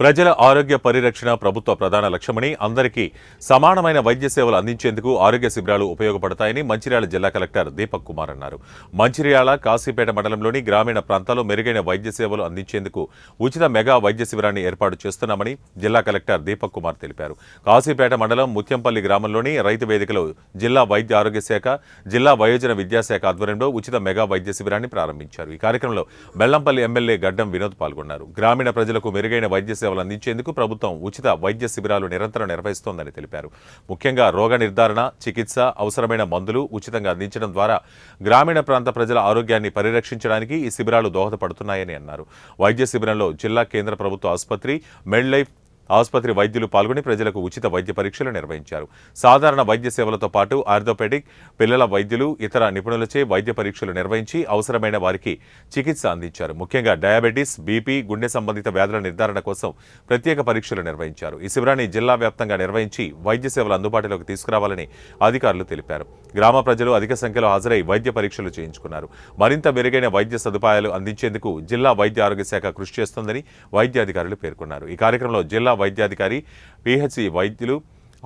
ప్రజల ఆరోగ్య పరిరక్షణ ప్రభుత్వ ప్రధాన లక్ష్యమని అందరికీ సమానమైన వైద్య సేవలు అందించేందుకు ఆరోగ్య శిబిరాలు ఉపయోగపడతాయని మంచిర్యాల జిల్లా కలెక్టర్ దీపక్ కుమార్ అన్నారు. మంచిర్యాల కాశీపేట మండలంలోని గ్రామీణ ప్రాంతాల్లో మెరుగైన వైద్య సేవలు అందించేందుకు ఉచిత మెగా వైద్య శిబిరాన్ని ఏర్పాటు చేస్తున్నామని జిల్లా కలెక్టర్ దీపక్ కుమార్ తెలిపారు. కాశీపేట మండలం ముత్యంపల్లి గ్రామంలోని రైతు వేదికలో జిల్లా వైద్య ఆరోగ్య శాఖ జిల్లా వయోజన విద్యాశాఖ ఆధ్వర్యంలో ఉచిత మెగా వైద్య శిబిరాన్ని ప్రారంభించారు. ఈ కార్యక్రమంలో బెల్లంపల్లి ఎమ్మెల్యే గడ్డం వినోద్ పాల్గొన్నారు. గ్రామీణ ప్రజలకు మెరుగైన వైద్య సేవలు అందించేందుకు ప్రభుత్వం ఉచిత వైద్య శిబిరాలు నిరంతరం నిర్వహిస్తోందని తెలిపారు. ముఖ్యంగా రోగ నిర్ధారణ చికిత్స అవసరమైన మందులు ఉచితంగా అందించడం ద్వారా గ్రామీణ ప్రాంత ప్రజల ఆరోగ్యాన్ని పరిరక్షించడానికి ఈ శిబిరాలు దోహదపడుతున్నాయని అన్నారు. వైద్య శిబిరంలో జిల్లా కేంద్ర ప్రభుత్వ ఆసుపత్రి మెడ్ లైఫ్ ఆసుపత్రి వైద్యులు పాల్గొని ప్రజలకు ఉచిత వైద్య పరీక్షలు నిర్వహించారు. సాధారణ వైద్య సేవలతో పాటు ఆర్థోపెడిక్ పిల్లల వైద్యులు ఇతర నిపుణులచే వైద్య పరీక్షలు నిర్వహించి అవసరమైన వారికి చికిత్స అందించారు. ముఖ్యంగా డయాబెటీస్ బీపీ గుండె సంబంధిత వ్యాధుల నిర్ధారణ కోసం ప్రత్యేక పరీక్షలు నిర్వహించారు. ఈ శిబిరాన్ని జిల్లా వ్యాప్తంగా నిర్వహించి వైద్య సేవలు అందుబాటులోకి తీసుకురావాలని అధికారులు తెలిపారు. గ్రామ ప్రజలు అధిక సంఖ్యలో హాజరై వైద్య పరీక్షలు చేయించుకున్నారు. మరింత మెరుగైన వైద్య సదుపాయాలు అందించేందుకు జిల్లా వైద్య ఆరోగ్య శాఖ కృషి చేస్తోందని వైద్యాధికారులు పేర్కొన్నారు. ఈ కార్యక్రమంలో జిల్లా వైద్యాధికారి పిహెచ్సి వైద్యులు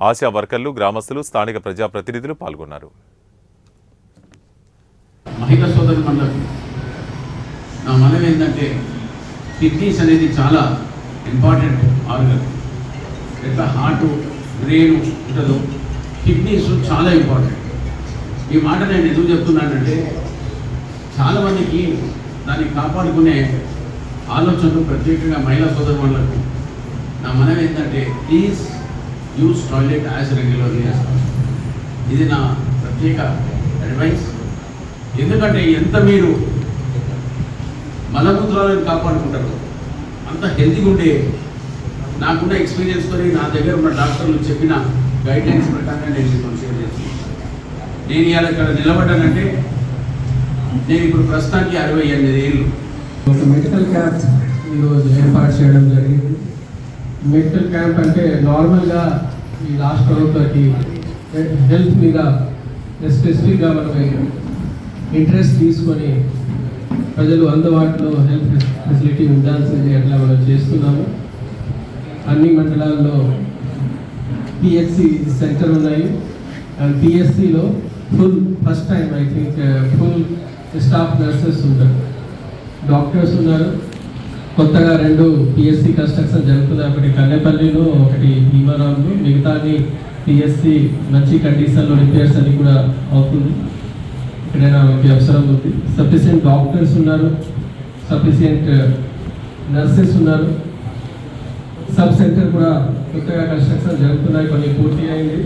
ఆశా వర్కర్లు గ్రామస్తులు స్థానిక ప్రజాప్రతినిధులు పాల్గొన్నారు. మహిళా సోదరు మండలి నా మనం ఏంటంటే కిడ్నీస్ అనేది చాలా ఇంపార్టెంట్ ఆర్గన్. ఎట్లా హార్ట్ బ్రెయిన్ ఉంటుందో కిడ్నీస్ చాలా ఇంపార్టెంట్. ఈ మాట నేను ఎందుకు చెప్తున్నానంటే చాలామందికి దాన్ని కాపాడుకునే ఆలోచనలు ప్రత్యేకంగా మహిళా సోదరులకు నా మనం ఏంటంటే please use toilet as regularly ఇది నా ప్రత్యేక అడ్వైస్ ఎందుకంటే ఎంత మీరు మలమూత్రాలను కాపాడుకుంటారు అంత హెల్తీగా ఉండే నాకున్న ఎక్స్పీరియన్స్తో నా దగ్గర ఉన్న డాక్టర్లు చెప్పిన గైడ్లైన్స్ ప్రకారంగా నేను మీతో షేర్ చేస్తున్నాను. నేను ఇవాళ ఇక్కడ నిలబడ్డానంటే నేను ఇప్పుడు ప్రస్తుతానికి అరవై ఎనిమిది ఏళ్ళు. ఒక మెడికల్ క్యాంప్ ఈరోజు ఏర్పాటు చేయడం జరిగింది. మెడికల్ క్యాంప్ అంటే నార్మల్గా ఈ లాస్ట్ ప్రభుత్వానికి హెల్త్ మీద స్పెసిఫిక్గా మనం ఇంట్రెస్ట్ తీసుకొని ప్రజలు అందుబాటులో హెల్త్ ఫెసిలిటీ ఉండాల్సింది అట్లా మనం చేస్తున్నాము. అన్ని మండలాల్లో పిఎస్సి సెంటర్ ఉన్నాయి. And పిఎస్సిలో full first time I think full staff nurses ఉంటారు. డాక్టర్స్ ఉన్నారు. కొత్తగా రెండు పిఎస్సి కన్స్ట్రక్షన్ జరుగుతుంది ఒకటి కన్నెపల్లిలో ఒకటి భీమవరంలో మిగతాది పిఎస్సి మంచి కండిషన్లో రిపేర్స్ అని కూడా అవుతుంది. ఎక్కడైనా ఒక అవసరం ఉంది. సఫిషియెంట్ డాక్టర్స్ ఉన్నారు. సఫిషియెంట్ నర్సెస్ uh, ఉన్నారు. సబ్ సెంటర్ కూడా కొత్తగా కన్స్ట్రక్షన్ జరుగుతున్నాయి. కొన్ని పూర్తి అయింది.